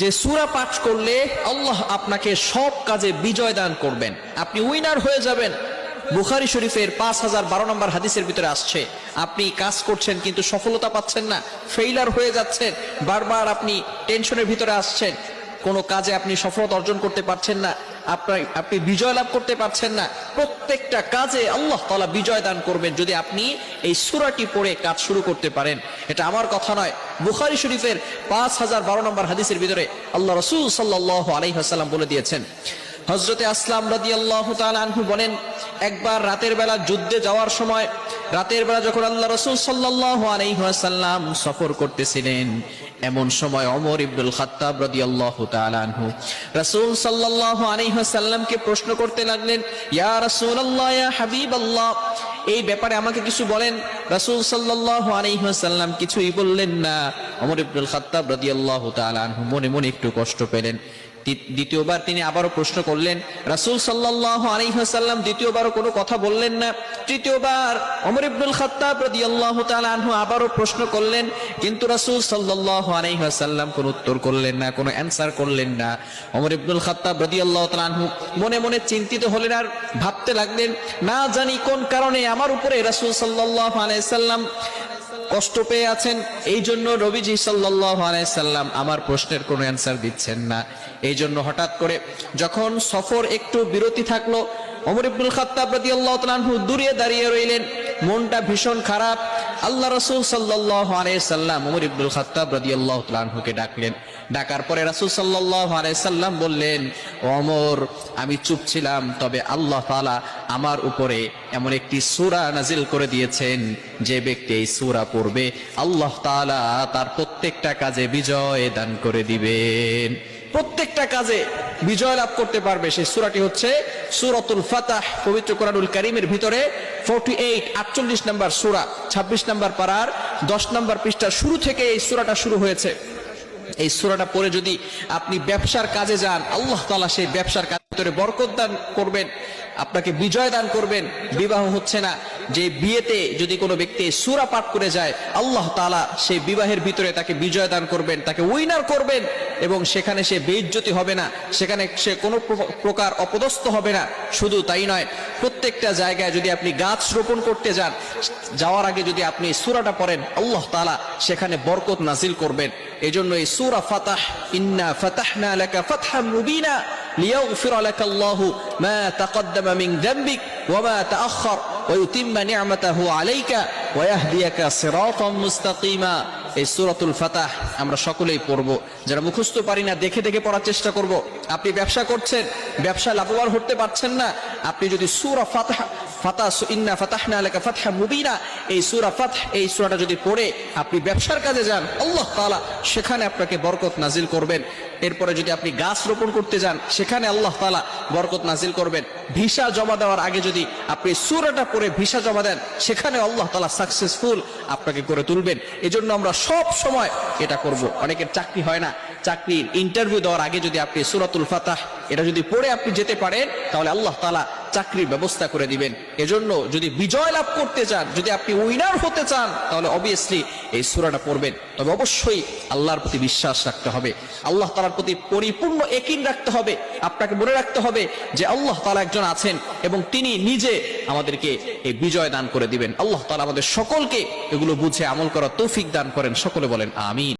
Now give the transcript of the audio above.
যে সুরা পাঠ করলে আল্লাহ আপনাকে সব কাজে বিজয় দান করবেন। আপনি উইনার হয়ে যাবেন। বুখারি শরীফের পাঁচ হাজার বারো নম্বর হাদিসের ভিতরে আসছে, আপনি কাজ করছেন কিন্তু সফলতা পাচ্ছেন না ফেইলার হয়ে যাচ্ছেন, বারবার আপনি টেনশনের ভিতরে আসছেন, কোনো কাজে আপনি সফলতা অর্জন করতে পারছেন না। আপনার, আপনি বিজয় লাভ করতে পারছেন না। প্রত্যেকটা কাজে আল্লাহ তালা বিজয় দান করবেন যদি আপনি এই সুরাটি পড়ে কাজ শুরু করতে পারেন। এটা আমার কথা নয়। বুখারি শরীফের পাঁচ হাজার বারো নম্বর হাদিসের ভিতরে আল্লাহ রসুল সাল্লাহ আলাইহাসাল্লাম বলে দিয়েছেন। হজরতে আসলাম রাদি আল্লাহ আনহু বলেন, একবার রাতের বেলা যুদ্ধে যাওয়ার সময় রাতের বেলা যখন আল্লাহ রসুল সাল্লাহ আলাইহাসাল্লাম সফর করতেছিলেন এমন সময় অমর ইবনুল খাত্তাব রদিয়াল্লাহ আনহু রাসূল সাল্লাল্লাহু আলাইহি ওয়াসাল্লামকে প্রশ্ন করতে লাগলেন, ইয়া রাসূলুল্লাহ হাবিব আল্লাহ এই ব্যাপারে আমাকে কিছু বলেন। রাসূল সাল্লাল্লাহু আলাইহি সাল্লাম কিছুই বললেন না। অমর ইবনুল খাত্তাব রদিয়াল্লাহ তালানহু মনে মনে একটু কষ্ট পেলেন। দ্বিতীয়বার তিনি আবারও প্রশ্ন করলেন, রাসূল সাল্লাল্লাহু আলাইহি ওয়াসাল্লাম দ্বিতীয়বারও কোনো কথা বললেন না? তৃতীয়বার ওমর ইবনুল খাত্তাব রাদিয়াল্লাহু তাআলা আনহু আবারও প্রশ্ন করলেন, কিন্তু রাসূল সাল্লাল্লাহু আলাইহি ওয়াসাল্লাম কোনো উত্তর করলেন না, কোনো অ্যানসার করলেন না। ওমর ইবনুল খাত্তাব রাদিয়াল্লাহু তাআলা আনহু মনে মনে চিন্তিত হলেন আর ভাবতে লাগলেন, না জানি কোন কারণে আমার উপরে রাসূল সাল্লাল্লাহু আলাইহি সাল্লাম কষ্ট পেয়ে আছেন এই জন্য রবিজি সাল্লাম আমার প্রশ্নের কোনো অ্যান্সার দিচ্ছেন না। এই জন্য হঠাৎ করে যখন সফর একটু বিরতি থাকল অমর ইবনুল খাত্তাব রাদি আল্লাহ তালহু দূরে দাঁড়িয়ে রইলেন। মনটা ভীষণ খারাপ। আল্লাহ রসুল সাল্লাহ আলাইসাল্লাম অমর ইবনুল খাত্তাব রাদি আল্লাহ তালহুকে ডাকলেন। ডাকার পরে রাসুল সাল্লাহ আলাইসাল্লাম বললেন অমর, আমি চুপ ছিলাম, তবে আল্লাহ তালা আমার উপরে এমন একটি সুরা নাজিল করে দিয়েছেন, যে ব্যক্তি এই সূরা পড়বে, আল্লাহ তাআলা তার প্রত্যেকটা কাজে বিজয় দান করে দিবেন। প্রত্যেকটা কাজে বিজয় লাভ করতে পারবে, সেই সূরাটি হচ্ছে সূরাতুল ফাতাহ, পবিত্র কোরআনুল কারীমের ভিতরে 48 48 নম্বর সুরা 26 নম্বর পারার 10 নম্বর পৃষ্ঠার শুরু থেকে এই সূরাটা শুরু হয়েছে। এই সুরাটা পরে যদি আপনি ব্যবসার কাজে যান, আল্লাহ তালা সেই ব্যবসার কাজের ভিতরে বরকত দান করবেন, আপনাকে বিজয় দান করবেন, বিবাহ হচ্ছে না। যে বিয়েতে যদি কোনো ব্যক্তি সুরা পাঠ করে যায়, আল্লাহ তালা সেই বিবাহের ভিতরে তাকে বিজয় দান করবেন, তাকে উইনার করবেন এবং সেখানে সে বেইজ্জতি হবে না, সেখানে সে কোনো প্র- প্রকার অপদস্থ হবে না। শুধু তাই নয়, প্রত্যেকটা জায়গায় যদি আপনি গাছ রোপণ করতে যান, যাওয়ার আগে যদি আপনি সুরাটা পড়েন, আল্লাহ তালা সেখানে বরকত নাজিল করবেন। এজন্য এই সূরা ফাতাহ, ইন্না ফাতাহনা লাকা ফাতহাম মুবিনা লিয়াগফির لك الله ما تقدم من ذنبك وما تأخر ويتم نعمته عليك ويهديك صراطا مستقيما. এই সুরাতুল ফাতাহ আমরা সকলেই পড়ব। যারা মুখস্থ পারি না, দেখে দেখে পড়ার চেষ্টা করব। আপনি ব্যবসা করছেন, ব্যবসা লাভবান হতে পারছেন না। আপনি যদি সুরা ফাতাহ ইন্না এই এই সূরাটা যদি পড়ে আপনি ব্যবসার কাজে যান সেখানে আপনাকে বরকত নাজিল করবেন। এরপরে যদি আপনি গাছ রোপণ করতে যান, সেখানে আল্লাহ তাআলা বরকত নাজিল করবেন। ভিসা জমা দেওয়ার আগে যদি আপনি সুরাটা পরে ভিসা জমা দেন, সেখানে আল্লাহ তালা সাকসেসফুল আপনাকে করে তুলবেন। এজন্য আমরা সব সময় এটা করব। অনেকের চাকরি হয় না। চাকরির ইন্টারভিউ দেওয়ার আগে যদি আপনি সূরাতুল ফাতাহ, এটা যদি পড়ে আপনি যেতে পারেন, তাহলে আল্লাহ তালা চাকরির ব্যবস্থা করে দিবেন। এজন্য যদি বিজয় লাভ করতে চান, যদি আপনি উইনার হতে চান, তাহলে অবভিয়াসলি এই সুরাটা পড়বেন। তবে অবশ্যই আল্লাহর প্রতি বিশ্বাস রাখতে হবে। আল্লাহ তালার প্রতি পরিপূর্ণ একিন রাখতে হবে। আপনাকে মনে রাখতে হবে যে আল্লাহ তালা একজন আছেন এবং তিনি নিজে আমাদেরকে এই বিজয় দান করে দিবেন। আল্লাহ তালা আমাদের সকলকে এগুলো বুঝে আমল করার তৌফিক দান করেন। সকলে বলেন, আমিন।